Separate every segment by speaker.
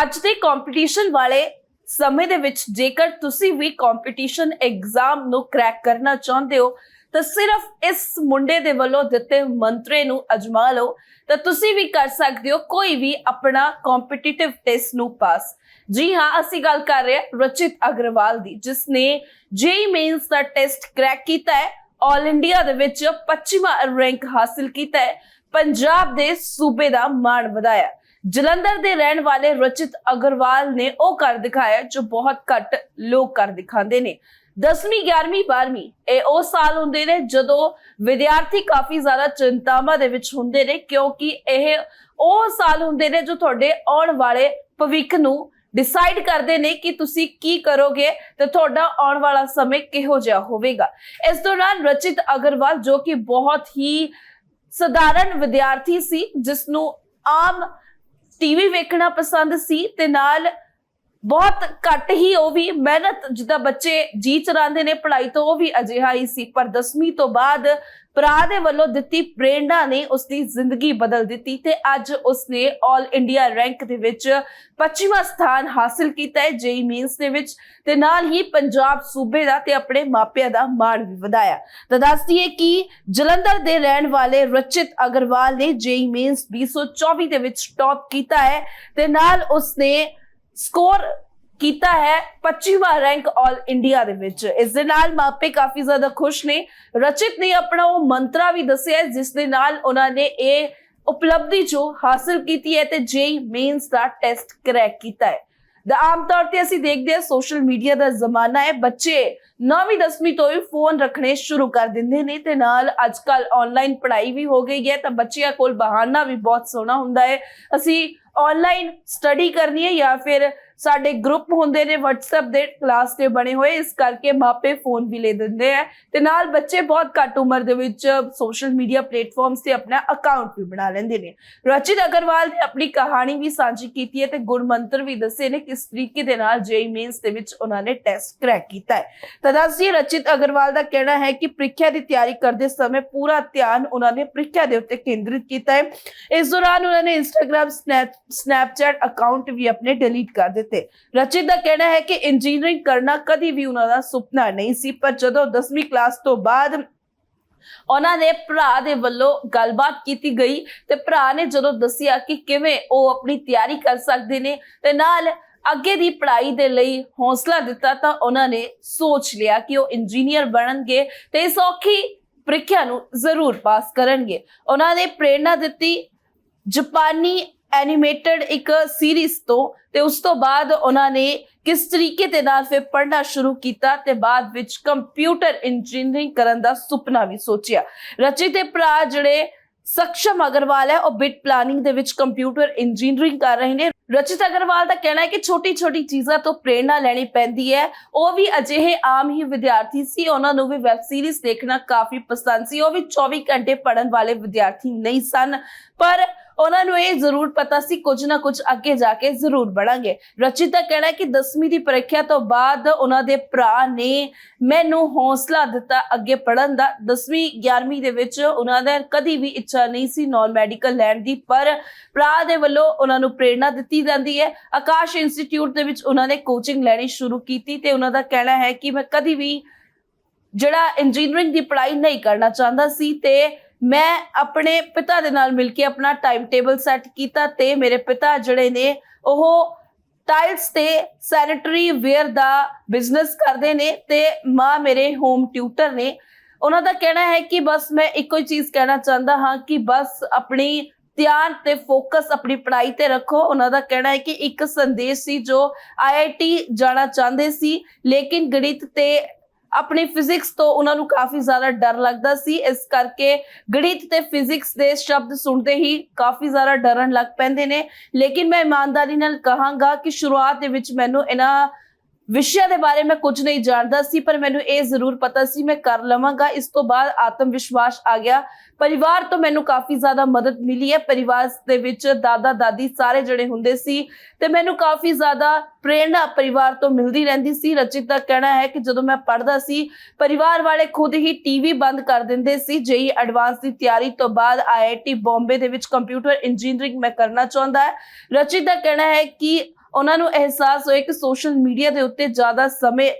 Speaker 1: ਅੱਜ ਦੇ ਕੰਪੀਟੀਸ਼ਨ ਵਾਲੇ ਸਮੇਂ ਦੇ ਵਿੱਚ ਜੇਕਰ ਤੁਸੀਂ ਵੀ ਕੰਪੀਟੀਸ਼ਨ ਐਗਜ਼ਾਮ ਨੂੰ ਕ੍ਰੈਕ ਕਰਨਾ ਚਾਹੁੰਦੇ ਹੋ, ਤਾਂ ਸਿਰਫ ਇਸ ਮੁੰਡੇ ਦੇ ਵੱਲੋਂ ਦਿੱਤੇ ਮੰਤਰੇ ਨੂੰ ਅਜਮਾ ਲਓ, ਤਾਂ ਤੁਸੀਂ ਵੀ ਕਰ ਸਕਦੇ ਹੋ, ਕੋਈ ਵੀ ਆਪਣਾ ਕੰਪੀਟੀਟਿਵ ਟੈਸਟ ਨੂੰ ਪਾਸ ਜੀ ਹਾਂ, ਅਸੀਂ ਗੱਲ ਕਰ ਰਹੇ ਹਾਂ ਰਚਿਤ ਅਗਰਵਾਲ ਦੀ ਜਿਸ ਨੇ ਜੇਈ ਮੇਨਸ ਦਾ ਟੈਸਟ ਕ੍ਰੈਕ ਕੀਤਾ ਹੈ ਆਲ ਇੰਡੀਆ ਦੇ ਵਿੱਚ 25ਵਾਂ ਰੈਂਕ ਹਾਸਿਲ ਕੀਤਾ ਹੈ, ਪੰਜਾਬ ਦੇ ਸੂਬੇ ਦਾ ਮਾਣ ਵਧਾਇਆ। ਜਲੰਧਰ ਦੇ ਰਹਿਣ ਵਾਲੇ ਰਚਿਤ ਅਗਰਵਾਲ ਨੇ ਉਹ ਕਰ ਦਿਖਾਇਆ ਜੋ ਬਹੁਤ ਘੱਟ ਲੋਕ ਕਰ ਦਿਖਾਉਂਦੇ ਨੇ। 10ਵੀਂ 11ਵੀਂ 12ਵੀਂ ਇਹ ਉਹ ਸਾਲ ਹੁੰਦੇ ਨੇ ਜਦੋਂ ਵਿਦਿਆਰਥੀ ਕਾਫੀ ਜ਼ਿਆਦਾ ਚਿੰਤਾਵਾਂ ਦੇ ਵਿੱਚ ਹੁੰਦੇ ਨੇ ਕਿਉਂਕਿ ਇਹ ਉਹ ਸਾਲ ਹੁੰਦੇ ਨੇ ਜੋ ਤੁਹਾਡੇ ਆਉਣ ਵਾਲੇ ਭਵਿੱਖ ਨੂੰ ਡਿਸਾਈਡ ਕਰਦੇ ਨੇ ਕਿ ਤੁਸੀਂ ਕੀ ਕਰੋਗੇ ਤੇ ਤੁਹਾਡਾ ਆਉਣ ਵਾਲਾ ਸਮੇਂ ਕਿਹੋ ਜਿਹਾ ਹੋਵੇਗਾ। ਇਸ ਦੌਰਾਨ ਰਚਿਤ ਅਗਰਵਾਲ ਜੋ ਕਿ ਬਹੁਤ ਹੀ ਸਧਾਰਨ ਵਿਦਿਆਰਥੀ ਸੀ ਜਿਸ ਨੂੰ ਆਮ ਟੀਵੀ ਵੇਖਣਾ ਪਸੰਦ ਸੀ ਤੇ ਨਾਲ ਬਹੁਤ ਘੱਟ ਹੀ ਉਹ ਵੀ ਮਿਹਨਤ ਜਿੱਦਾਂ ਬੱਚੇ ਜੀ ਚਰਾਉਂਦੇ ਨੇ, ਪੜ੍ਹਾਈ ਤੋਂ ਉਹ ਵੀ ਅਜਿਹਾ ਹੀ ਸੀ। ਪਰ 10ਵੀਂ ਤੋਂ ਬਾਅਦ ਭਰਾ ਦੇ ਵੱਲੋਂ ਦਿੱਤੀ ਪ੍ਰੇਰਣਾ ਨੇ ਉਸਦੀ ਜ਼ਿੰਦਗੀ ਬਦਲ ਦਿੱਤੀ ਤੇ ਅੱਜ ਉਸਨੇ 올 ਇੰਡੀਆ ਰੈਂਕ ਦੇ ਵਿੱਚ 25ਵਾਂ ਸਥਾਨ ਹਾਸਿਲ ਕੀਤਾ ਹੈ, ਜੇਈ ਮੀਨਸ ਦੇ ਵਿੱਚ ਤੇ ਨਾਲ ਹੀ ਪੰਜਾਬ ਸੂਬੇ ਦਾ ਤੇ ਆਪਣੇ ਮਾਪਿਆਂ ਦਾ ਮਾਣ ਵੀ ਵਧਾਇਆ। ਤਾਂ ਦੱਸ ਦਈਏ ਕਿ ਜਲੰਧਰ ਦੇ ਰਹਿਣ ਵਾਲੇ ਰਚਿਤ ਅਗਰਵਾਲ ਨੇ ਜੇਈ ਮੀਨਸ 2024 ਦੇ ਵਿੱਚ ਟੌਪ ਕੀਤਾ ਹੈ ਤੇ ਨਾਲ ਉਸਨੇ ਸਕੋਰ ਕੀਤਾ ਹੈ 25ਵਾਂ ਰੈਂਕ 올 ਇੰਡੀਆ ਦੇ ਵਿੱਚ। ਇਸ ਦੇ ਨਾਲ ਮਾਪੇ ਕਾਫੀ ਜ਼ਿਆਦਾ ਖੁਸ਼ ਨੇ। ਰਚਿਤ ਨੇ ਆਪਣਾ ਉਹ ਮੰਤਰਾ ਵੀ ਦੱਸਿਆ ਜਿਸ ਦੇ ਨਾਲ ਉਹਨਾਂ ਨੇ ਇਹ ਉਪਲਬਧੀ ਜੋ ਹਾਸਲ ਕੀਤੀ ਹੈ ਤੇ ਜੇਈ ਮੇਨਸ ਦਾ ਟੈਸਟ ਕਰੈਕ ਕੀਤਾ ਹੈ। ਦਾ ਆਮ ਤੌਰ ਤੇ ਅਸੀਂ ਦੇਖਦੇ ਹਾਂ ਸੋਸ਼ਲ ਮੀਡੀਆ ਦਾ ਜ਼ਮਾਨਾ ਹੈ, ਬੱਚੇ 9ਵੀਂ 10ਵੀਂ ਤੋਂ ਹੀ ਫੋਨ ਰੱਖਣੇ ਸ਼ੁਰੂ ਕਰ ਦਿੰਦੇ ਨੇ ਤੇ ਨਾਲ ਅੱਜ ਅੱਜਕੱਲ ਆਨਲਾਈਨ ਪੜ੍ਹਾਈ ਵੀ ਹੋ ਗਈ ਹੈ ਤਾਂ ਬੱਚਿਆਂ ਕੋਲ ਬਹਾਨਾ ਵੀ ਬਹੁਤ ਸੋਹਣਾ ਹੁੰਦਾ ਹੈ। ਅਸੀਂ ਆਨਲਾਈਨ ਸਟੱਡੀ ਕਰਨੀ ਹੈ ਜਾਂ ਫਿਰ ਸਾਡੇ ਗਰੁੱਪ ਹੁੰਦੇ ਨੇ, WhatsApp ਦੇ ਕਲਾਸ ਦੇ ਬਣੇ ਹੋਏ, ਇਸ ਕਰਕੇ ਮਾਪੇ ਫੋਨ ਵੀ ਲੈ ਦਿੰਦੇ ਆ ਤੇ ਨਾਲ ਬੱਚੇ ਬਹੁਤ ਘੱਟ ਉਮਰ ਦੇ ਵਿੱਚ ਸੋਸ਼ਲ ਮੀਡੀਆ ਪਲੇਟਫਾਰਮਸ ਤੇ ਆਪਣਾ ਅਕਾਊਂਟ ਵੀ ਬਣਾ ਲੈਂਦੇ ਨੇ। ਰਚਿਤ ਅਗਰਵਾਲ ਨੇ ਆਪਣੀ ਕਹਾਣੀ ਵੀ ਸਾਂਝੀ ਕੀਤੀ ਹੈ ਤੇ ਗੁਣ ਮੰਤਰ ਵੀ ਦੱਸੇ ਨੇ ਕਿਸ ਤਰੀਕੇ ਦੇ ਨਾਲ ਜੇਈ ਮੇਨਸ ਦੇ ਵਿੱਚ ਉਹਨਾਂ ਨੇ ਟੈਸਟ ਕਰੈਕ ਕੀਤਾ ਹੈ। ਤਾਂ ਦੱਸਿਏ ਰਚਿਤ ਅਗਰਵਾਲ ਦਾ ਕਹਿਣਾ ਹੈ ਕਿ ਪ੍ਰੀਖਿਆ ਦੀ ਤਿਆਰੀ ਕਰਦੇ ਸਮੇਂ ਪੂਰਾ ਧਿਆਨ ਉਹਨਾਂ ਨੇ ਪ੍ਰੀਖਿਆ ਦੇ ਉੱਤੇ ਕੇਂਦਰਿਤ ਕੀਤਾ ਹੈ। ਇਸ ਦੌਰਾਨ ਉਹਨਾਂ ਨੇ ਇੰਸਟਾਗ੍ਰam ਸਨੈਪ ਸਨੈਪਚੈਟ ਅਕਾਊਂਟ ਵੀ ਆਪਣੇ ਡਿਲੀਟ ਕਰ ਦਿੱਤੇ ਰਚਿਤ ਦਾ ਕਹਿਣਾ ਹੈ ਕਿ ਇੰਜੀਨੀਅਰਿੰਗ ਕਰਨਾ ਕਦੀ ਵੀ ਉਹਨਾਂ ਦਾ ਸੁਪਨਾ ਨਹੀਂ ਸੀ, ਪਰ ਜਦੋਂ 10ਵੀਂ ਕਲਾਸ ਤੋਂ ਬਾਅਦ ਉਹਨਾਂ ਦੇ ਭਰਾ ਦੇ ਵੱਲੋਂ ਗੱਲਬਾਤ ਕੀਤੀ ਗਈ ਤੇ ਭਰਾ ਨੇ ਜਦੋਂ ਦੱਸਿਆ ਕਿ ਕਿਵੇਂ ਉਹ ਆਪਣੀ ਤਿਆਰੀ ਕਰ ਸਕਦੇ ਨੇ ਤੇ ਨਾਲ ਅੱਗੇ ਦੀ ਪੜ੍ਹਾਈ ਦੇ ਲਈ ਹੌਸਲਾ ਦਿੱਤਾ ਤਾਂ ਉਹਨਾਂ ਨੇ ਸੋਚ ਲਿਆ ਕਿ ਉਹ ਇੰਜੀਨੀਅਰ ਬਣਨਗੇ ਤੇ ਇਸ ਔਖੀ ਪ੍ਰੀਖਿਆ ਨੂੰ ਜ਼ਰੂਰ ਪਾਸ ਕਰਨਗੇ। ਉਹਨਾਂ ਨੇ ਪ੍ਰੇਰਣਾ ਦਿੱਤੀ, ਜਾਪਾਨੀ ਐਨੀਮੇਟਡ ਇੱਕ ਸੀਰੀਜ਼ ਤੋਂ ਤੇ ਉਸ ਤੋਂ ਬਾਅਦ ਉਹਨਾਂ ਨੇ ਕਿਸ ਤਰੀਕੇ ਦੇ ਨਾਲ ਫਿਰ ਪੜ੍ਹਨਾ ਸ਼ੁਰੂ ਕੀਤਾ ਤੇ ਬਾਅਦ ਵਿੱਚ ਕੰਪਿਊਟਰ ਇੰਜੀਨੀਅਰਿੰਗ ਕਰਨ ਦਾ ਸੁਪਨਾ ਵੀ ਸੋਚਿਆ। ਰਚਿਤ ਦੇ ਭਰਾ ਜਿਹੜੇ ਸਕਸ਼ਮ ਅਗਰਵਾਲ ਹੈ, ਉਹ ਬਿਟ ਪਲਾਨਿੰਗ ਦੇ ਵਿੱਚ ਕੰਪਿਊਟਰ ਇੰਜੀਨੀਅਰਿੰਗ ਕਰ ਰਹੇ ਨੇ। ਰਚਿਤ ਅਗਰਵਾਲ ਦਾ ਕਹਿਣਾ ਹੈ ਕਿ ਛੋਟੀ-ਛੋਟੀ ਚੀਜ਼ਾਂ ਤੋਂ ਪ੍ਰੇਰਣਾ ਲੈਣੀ ਪੈਂਦੀ ਹੈ। ਉਹ ਵੀ ਅਜਿਹੇ ਆਮ ਹੀ ਵਿਦਿਆਰਥੀ ਸੀ, ਉਹਨਾਂ ਨੂੰ ਵੀ ਵੈਬ ਸੀਰੀਜ਼ ਦੇਖਣਾ ਕਾਫੀ ਪਸੰਦ ਸੀ। ਉਹ ਵੀ 24 ਘੰਟੇ ਪੜਨ ਵਾਲੇ ਵਿਦਿਆਰਥੀ ਨਹੀਂ ਸਨ, ਪਰ ਉਹਨਾਂ ਨੂੰ ਇਹ ਜ਼ਰੂਰ ਪਤਾ ਸੀ ਕੁਝ ਨਾ ਕੁਝ ਅੱਗੇ ਜਾ ਕੇ ਜ਼ਰੂਰ ਬਣਾਂਗੇ। ਰਚਿਤ ਦਾ ਕਹਿਣਾ ਕਿ 10ਵੀਂ ਦੀ ਪ੍ਰੀਖਿਆ ਤੋਂ ਬਾਅਦ ਉਹਨਾਂ ਦੇ ਭਰਾ ਨੇ ਮੈਨੂੰ ਹੌਸਲਾ ਦਿੱਤਾ ਅੱਗੇ ਪੜਨ ਦਾ। 10ਵੀਂ 11ਵੀਂ ਦੇ ਵਿੱਚ ਉਹਨਾਂ ਦਾ ਕਦੀ ਵੀ ਇੱਛਾ ਨਹੀਂ ਸੀ ਨਾਨ ਮੈਡੀਕਲ ਲੈਣ ਦੀ, ਪਰ ਭਰਾ ਦੇ ਵੱਲੋਂ ਉਹਨਾਂ ਨੂੰ ਪ੍ਰੇਰਣਾ ਦਿੱਤੀ ਜਾਂਦੀ ਹੈ। ਆਕਾਸ਼ ਇੰਸਟੀਚਿਊਟ ਦੇ ਵਿੱਚ ਉਹਨਾਂ ਨੇ ਕੋਚਿੰਗ ਲੈਣੀ ਸ਼ੁਰੂ ਕੀਤੀ ਤੇ ਉਹਨਾਂ ਦਾ ਕਹਿਣਾ ਹੈ ਕਿ ਮੈਂ ਕਦੀ ਵੀ ਜਿਹੜਾ ਇੰਜੀਨੀਅਰਿੰਗ ਦੀ ਪੜ੍ਹਾਈ ਨਹੀਂ ਕਰਨਾ ਚਾਹੁੰਦਾ ਸੀ ਤੇ ਮੈਂ ਆਪਣੇ ਪਿਤਾ ਦੇ ਨਾਲ ਮਿਲ ਕੇ ਆਪਣਾ ਟਾਈਮ ਟੇਬਲ ਸੈੱਟ ਕੀਤਾ ਤੇ ਮੇਰੇ ਪਿਤਾ ਜਿਹੜੇ ਨੇ, ਉਹ ਟਾਈਲਸ ਤੇ ਸੈਨੇਟਰੀ ਵੇਅਰ ਦਾ ਬਿਜ਼ਨਸ ਕਰਦੇ ਨੇ ਤੇ ਮਾਂ ਮੇਰੇ ਹੋਮ ਟਿਊਟਰ ਨੇ। ਉਹਨਾਂ ਦਾ ਕਹਿਣਾ ਹੈ ਕਿ ਬਸ ਮੈਂ ਇੱਕੋ ਹੀ ਚੀਜ਼ ਕਹਿਣਾ ਚਾਹੁੰਦਾ ਹਾਂ ਕਿ ਬਸ ਆਪਣੀ ਧਿਆਨ ਤੇ ਫੋਕਸ ਆਪਣੀ ਪੜ੍ਹਾਈ ਤੇ ਰੱਖੋ। ਉਹਨਾਂ ਦਾ ਕਹਿਣਾ ਹੈ ਕਿ ਇੱਕ ਸੰਦੇਸ਼ ਸੀ ਜੋ ਆਈਆਈਟੀ ਜਾਣਾ ਚਾਹੁੰਦੇ ਸੀ, ਲੇਕਿਨ ਗਣਿਤ ਤੇ ਆਪਣੀ ਫਿਜ਼ਿਕਸ ਤੋਂ ਉਹਨਾਂ ਨੂੰ ਕਾਫੀ ਜ਼ਿਆਦਾ ਡਰ ਲੱਗਦਾ ਸੀ। ਇਸ ਕਰਕੇ ਗਣਿਤ ਤੇ ਫਿਜ਼ਿਕਸ ਦੇ ਸ਼ਬਦ ਸੁਣਦੇ ਹੀ ਕਾਫੀ ਜ਼ਿਆਦਾ ਡਰਨ ਲੱਗ ਪੈਂਦੇ ਨੇ। ਲੇਕਿਨ ਮੈਂ ਇਮਾਨਦਾਰੀ ਨਾਲ ਕਹਾਂਗਾ ਕਿ ਸ਼ੁਰੂਆਤ ਦੇ ਵਿੱਚ ਮੈਨੂੰ ਇਹਨਾਂ ਵਿਸ਼ਿਆਂ ਦੇ ਬਾਰੇ ਮੈਂ ਕੁਝ ਨਹੀਂ ਜਾਣਦਾ ਸੀ, ਪਰ ਮੈਨੂੰ ਇਹ ਜ਼ਰੂਰ ਪਤਾ ਸੀ, ਮੈਂ ਕਰ ਲਵਾਂਗਾ। ਇਸ ਤੋਂ ਬਾਅਦ ਆਤਮ ਵਿਸ਼ਵਾਸ ਆ ਗਿਆ। ਪਰਿਵਾਰ ਤੋਂ ਮੈਨੂੰ ਕਾਫੀ ਜ਼ਿਆਦਾ ਮਦਦ ਮਿਲੀ ਹੈ। ਪਰਿਵਾਰ ਦੇ ਵਿੱਚ ਦਾਦਾ, ਦਾਦੀ ਸਾਰੇ ਜਣੇ ਹੁੰਦੇ ਸੀ ਤੇ ਮੈਨੂੰ ਕਾਫੀ ਜ਼ਿਆਦਾ ਪ੍ਰੇਰਣਾ ਪਰਿਵਾਰ ਤੋਂ ਮਿਲਦੀ ਰਹਿੰਦੀ ਸੀ। ਰਚਿਤ ਦਾ ਕਹਿਣਾ ਹੈ ਕਿ ਜਦੋਂ ਮੈਂ ਪੜ੍ਹਦਾ ਸੀ, ਪਰਿਵਾਰ ਵਾਲੇ ਖੁਦ ਹੀ ਟੀਵੀ ਬੰਦ ਕਰ ਦਿੰਦੇ ਸੀ। ਜੇਈ ਐਡਵਾਂਸ ਦੀ ਤਿਆਰੀ ਤੋਂ ਬਾਅਦ ਆਈਆਈਟੀ ਬੰਬੇ ਦੇ ਵਿੱਚ ਕੰਪਿਊਟਰ ਇੰਜੀਨੀਅਰਿੰਗ ਮੈਂ ਕਰਨਾ ਚਾਹੁੰਦਾ ਹੈ। ਰਚਿਤ ਦਾ ਕਹਿਣਾ ਹੈ ਕਿ ਉਹਨਾਂ ਨੂੰ ਅਹਿਸਾਸ ਹੋਇਆ ਕਿ ਸੋਸ਼ਲ ਮੀਡੀਆ ਦੇ ਉੱਤੇ ਜ਼ਿਆਦਾ ਸਮੇਂ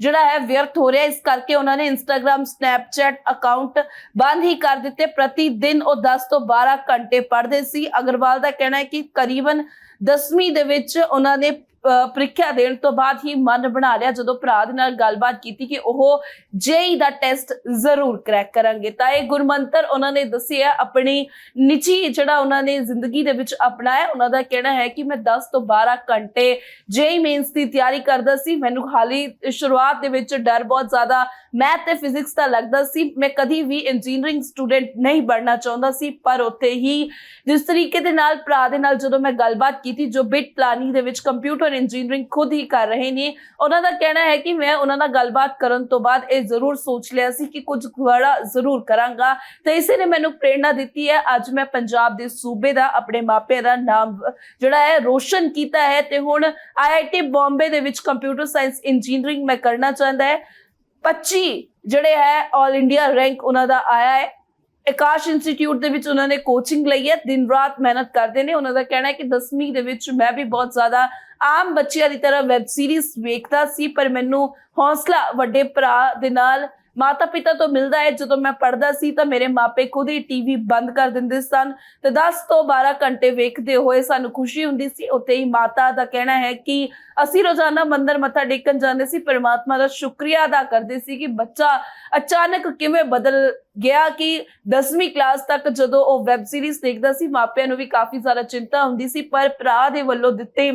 Speaker 1: ਜਿਹੜਾ ਹੈ ਵਿਅਰਥ ਹੋ ਰਿਹਾ ਇਸ ਕਰਕੇ ਉਹਨਾਂ ਨੇ ਇੰਸਟਾਗ੍ਰam ਸਨੈਪਚੈਟ ਅਕਾਊਂਟ ਬੰਦ ਹੀ ਕਰ ਦਿੱਤੇ। ਪ੍ਰਤੀ ਦਿਨ ਉਹ 10 ਤੋਂ 12 ਘੰਟੇ ਪੜ੍ਹਦੇ ਸੀ। ਅਗਰਵਾਲ ਦਾ ਕਹਿਣਾ ਹੈ ਕਿ ਕਰੀਬਨ 10ਵੀਂ ਦੇ ਵਿੱਚ ਉਹਨਾਂ ਨੇ ਪ੍ਰੀਖਿਆ ਦੇਣ ਤੋਂ ਬਾਅਦ ਹੀ ਮਨ ਬਣਾ ਲਿਆ, ਜਦੋਂ ਭਰਾ ਦੇ ਨਾਲ ਗੱਲਬਾਤ ਕੀਤੀ ਕਿ ਉਹ ਜੇਈ ਦਾ ਟੈਸਟ ਜ਼ਰੂਰ ਕਰੈਕ ਕਰਾਂਗੇ। ਤਾਂ ਇਹ ਗੁਰਮੰਤਰ ਉਹਨਾਂ ਨੇ ਦੱਸਿਆ ਆਪਣੀ ਨਿੱਜੀ ਜਿਹੜਾ ਉਹਨਾਂ ਨੇ ਜ਼ਿੰਦਗੀ ਦੇ ਵਿੱਚ ਅਪਣਾਇਆ, ਉਹਨਾਂ ਦਾ ਕਹਿਣਾ ਹੈ ਕਿ ਮੈਂ 10 ਤੋਂ 12 ਘੰਟੇ ਜੇਈ ਮੇਨਸ ਦੀ ਤਿਆਰੀ ਕਰਦਾ ਸੀ। ਮੈਨੂੰ ਹਾਲੀ ਸ਼ੁਰੂਆਤ ਦੇ ਵਿੱਚ ਡਰ ਬਹੁਤ ਜ਼ਿਆਦਾ ਮੈਥ ਤੇ ਫਿਜ਼ਿਕਸ ਦਾ ਲੱਗਦਾ ਸੀ, ਮੈਂ ਕਦੀ ਵੀ ਇੰਜੀਨੀਅਰਿੰਗ ਸਟੂਡੈਂਟ ਨਹੀਂ ਬਣਨਾ ਚਾਹੁੰਦਾ ਸੀ, ਪਰ ਉੱਥੇ ਹੀ ਜਿਸ ਤਰੀਕੇ ਦੇ ਨਾਲ, ਭਰਾ ਦੇ ਨਾਲ ਜਦੋਂ ਮੈਂ ਗੱਲਬਾਤ ਕੀਤੀ, ਜੋ ਬਿਟ ਪਲਾਨਿੰਗ ਦੇ ਵਿੱਚ ਕੰਪਿਊਟਰ ਇੰਜੀਨੀਅਰਿੰਗ ਖੁਦ ਹੀ ਕਰ ਰਹੇ ਨੇ, ਉਹਨਾਂ ਦਾ ਕਹਿਣਾ ਹੈ ਕਿ ਮੈਂ ਉਹਨਾਂ ਨਾਲ ਗੱਲਬਾਤ ਕਰਨ ਤੋਂ ਬਾਅਦ ਇਹ ਜ਼ਰੂਰ ਸੋਚ ਲਿਆ ਸੀ ਕਿ ਕੁਝ ਬੜਾ ਜ਼ਰੂਰ ਕਰਾਂਗਾ। ਤੇ ਇਸੇ ਨੇ ਮੈਨੂੰ ਪ੍ਰੇਰਣਾ ਦਿੱਤੀ ਹੈ, ਅੱਜ ਮੈਂ ਪੰਜਾਬ ਦੇ ਸੂਬੇ ਦਾ ਆਪਣੇ ਮਾਪਿਆਂ ਦਾ ਨਾਮ, ਜਿਹੜਾ ਹੈ, ਰੋਸ਼ਨ ਕੀਤਾ ਹੈ। ਤੇ ਹੁਣ ਆਈਆਈਟੀ ਬੰਬੇ ਦੇ ਵਿੱਚ ਕੰਪਿਊਟਰ ਸਾਇੰਸ ਇੰਜੀਨੀਅਰਿੰਗ ਮੈਂ ਕਰਨਾ ਚਾਹੁੰਦਾ ਹੈ। 25 ਜਿਹੜੇ ਹੈ 올 ਇੰਡੀਆ ਰੈਂਕ ਉਹਨਾਂ ਦਾ ਆਇਆ ਹੈ। ਆਕਾਸ਼ ਇੰਸਟੀਚਿਊਟ ਦੇ ਵਿੱਚ ਉਹਨਾਂ ਨੇ ਕੋਚਿੰਗ ਲਈ ਹੈ। ਦਿਨ ਰਾਤ ਮਿਹਨਤ ਕਰਦੇ ਨੇ। ਉਹਨਾਂ ਦਾ ਕਹਿਣਾ ਹੈ ਕਿ 10ਵੀਂ ਦੇ ਵਿੱਚ ਮੈਂ ਵੀ ਬਹੁਤ ਜ਼ਿਆਦਾ ਆਮ ਬੱਚਿਆਂ ਦੀ ਤਰ੍ਹਾਂ ਵੈਬ ਸੀਰੀਜ਼ ਵੇਖਦਾ ਸੀ, ਪਰ ਮੈਨੂੰ ਹੌਸਲਾ ਵੱਡੇ ਭਰਾ ਦੇ ਨਾਲ ਮਾਤਾ ਪਿਤਾ ਤੋਂ ਮਿਲਦਾ ਹੈ। ਜਦੋਂ ਮੈਂ ਪੜ੍ਹਦਾ ਸੀ ਤਾਂ ਮੇਰੇ ਮਾਪੇ ਖੁਦ ਹੀ ਟੀਵੀ ਬੰਦ ਕਰ ਦਿੰਦੇ ਸਨ ਤੇ 10 ਤੋਂ 12 ਘੰਟੇ ਵੇਖਦੇ ਹੋਏ ਸਾਨੂੰ ਖੁਸ਼ੀ ਹੁੰਦੀ ਸੀ। ਉੱਥੇ ਹੀ ਮਾਤਾ ਦਾ ਕਹਿਣਾ ਹੈ ਕਿ ਅਸੀਂ ਰੋਜ਼ਾਨਾ ਮੰਦਰ ਮੱਥਾ ਟੇਕਣ ਜਾਂਦੇ ਸੀ। ਪਰਮਾਤਮਾ ਦਾ ਸ਼ੁਕਰੀਆ ਅਦਾ ਕਰਦੇ ਸੀ ਕਿ ਬੱਚਾ ਅਚਾਨਕ ਕਿਵੇਂ ਬਦਲ ਗਿਆ ਕਿ 10ਵੀਂ ਕਲਾਸ ਤੱਕ ਜਦੋਂ ਉਹ ਵੈਬ ਸੀਰੀਜ਼ ਦੇਖਦਾ ਸੀ, ਮਾਪਿਆਂ ਨੂੰ ਵੀ ਕਾਫੀ ਜ਼ਿਆਦਾ ਚਿੰਤਾ ਹੁੰਦੀ ਸੀ। ਪਰ ਭਰਾ ਦੇ ਵੱਲੋਂ ਦਿੱਤੇ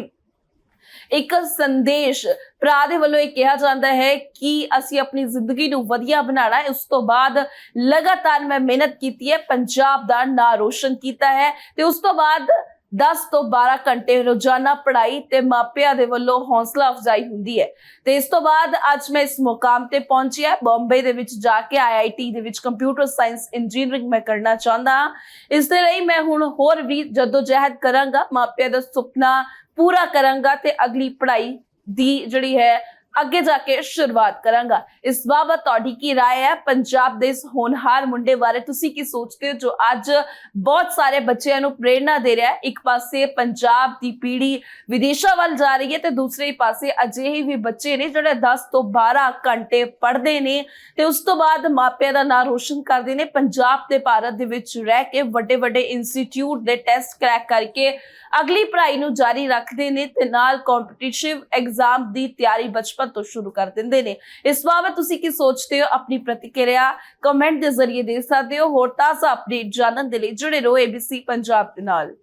Speaker 1: ਇੱਕ ਸੰਦੇਸ਼ ਭਰਾ ਦੇ ਵੱਲੋਂ ਇਹ ਕਿਹਾ ਜਾਂਦਾ ਹੈ ਕਿ ਅਸੀਂ ਆਪਣੀ ਜ਼ਿੰਦਗੀ ਨੂੰ ਵਧੀਆ ਬਣਾਉਣਾ ਹੈ। ਉਸ ਤੋਂ ਬਾਅਦ ਲਗਾਤਾਰ ਮੈਂ ਮਿਹਨਤ ਕੀਤੀ ਹੈ। ਪੰਜਾਬ ਦਾ ਨਾਂ ਰੋਸ਼ਨ ਕੀਤਾ ਹੈ ਤੇ ਉਸ ਤੋਂ ਬਾਅਦ 10 ਤੋਂ 12 ਘੰਟੇ ਰੋਜ਼ਾਨਾ ਪੜ੍ਹਾਈ ਤੇ ਮਾਪਿਆਂ ਦੇ ਵੱਲੋਂ ਹੌਸਲਾ ਅਫਜ਼ਾਈ ਹੁੰਦੀ ਹੈ। ਤੇ ਇਸ ਤੋਂ ਬਾਅਦ ਅੱਜ ਮੈਂ ਇਸ ਮੁਕਾਮ ਤੇ ਪਹੁੰਚਿਆ ਬੰਬਈ ਦੇ ਵਿੱਚ ਜਾ ਕੇ ਆਈਆਈਟੀ ਦੇ ਵਿੱਚ ਕੰਪਿਊਟਰ ਸਾਇੰਸ ਇੰਜੀਨੀਅਰਿੰਗ ਮੈਂ ਕਰਨਾ ਚਾਹੁੰਦਾ ਹਾਂ। ਇਸ ਦੇ ਲਈ ਮੈਂ ਹੁਣ ਹੋਰ ਵੀ ਜਦੋਜਹਿਦ ਕਰਾਂਗਾ, ਮਾਪਿਆਂ ਦਾ ਸੁਪਨਾ ਪੂਰਾ ਕਰਾਂਗਾ ਤੇ ਅਗਲੀ ਪੜ੍ਹਾਈ ਦੀ ਜਿਹੜੀ ਹੈ ਅੱਗੇ ਜਾ ਕੇ ਸ਼ੁਰੂਆਤ ਕਰਾਂਗਾ ਇਸ ਬਾਬਤ ਤੁਹਾਡੀ ਕੀ رائے ਹੈ ਪੰਜਾਬ ਦੇ ਇਸ ਹੋਣਹਾਰ ਮੁੰਡੇ ਬਾਰੇ ਤੁਸੀਂ ਕੀ ਸੋਚਦੇ ਹੋ ਜੋ ਅੱਜ ਬਹੁਤ ਸਾਰੇ ਬੱਚਿਆਂ ਨੂੰ ਪ੍ਰੇਰਣਾ ਦੇ ਰਿਹਾ ਹੈ ਇੱਕ ਪਾਸੇ ਪੰਜਾਬ ਦੀ ਪੀੜ੍ਹੀ ਵਿਦੇਸ਼ਾਂ ਵੱਲ ਜਾ ਰਹੀ ਹੈ ਤੇ ਦੂਸਰੇ ਪਾਸੇ ਅਜਿਹੇ ਵੀ ਬੱਚੇ ਨੇ ਜਿਹੜੇ 10 ਤੋਂ 12 ਘੰਟੇ ਪੜ੍ਹਦੇ ਨੇ ਤੇ ਉਸ ਤੋਂ ਬਾਅਦ ਮਾਪਿਆਂ ਦਾ ਨਾਂ ਰੋਸ਼ਨ ਕਰਦੇ ਨੇ ਪੰਜਾਬ ਤੇ ਭਾਰਤ ਦੇ ਵਿੱਚ ਰਹਿ ਕੇ ਵੱਡੇ ਵੱਡੇ ਇੰਸਟੀਚਿਊਟ ਦੇ ਟੈਸਟ ਕਰੈਕ ਕਰਕੇ ਅਗਲੀ ਪੜ੍ਹਾਈ ਨੂੰ ਜਾਰੀ ਰੱਖਦੇ ਨੇ ਤੇ ਨਾਲ ਕੰਪੀਟੀਟਿਵ ਐਗਜ਼ਾਮ ਦੀ ਤਿਆਰੀ ਬਚਪਨ ਤੋਂ ਸ਼ੁਰੂ ਕਰ ਦਿੰਦੇ ਨੇ। ਇਸ ਬਾਬਤ ਤੁਸੀਂ ਕੀ ਸੋਚਦੇ ਹੋ? ਆਪਣੀ ਪ੍ਰਤੀਕਿਰਿਆ ਕਮੈਂਟ ਦੇ ਜ਼ਰੀਏ ਦੇ ਸਕਦੇ ਹੋ। ਹੋਰ ਤਾਜ਼ਾ ਅਪਡੇਟ ਜਾਣਨ ਦੇ ਲਈ ਜੁੜੇ ਰਹੋ ABC ਪੰਜਾਬ ਦੇ ਨਾਲ।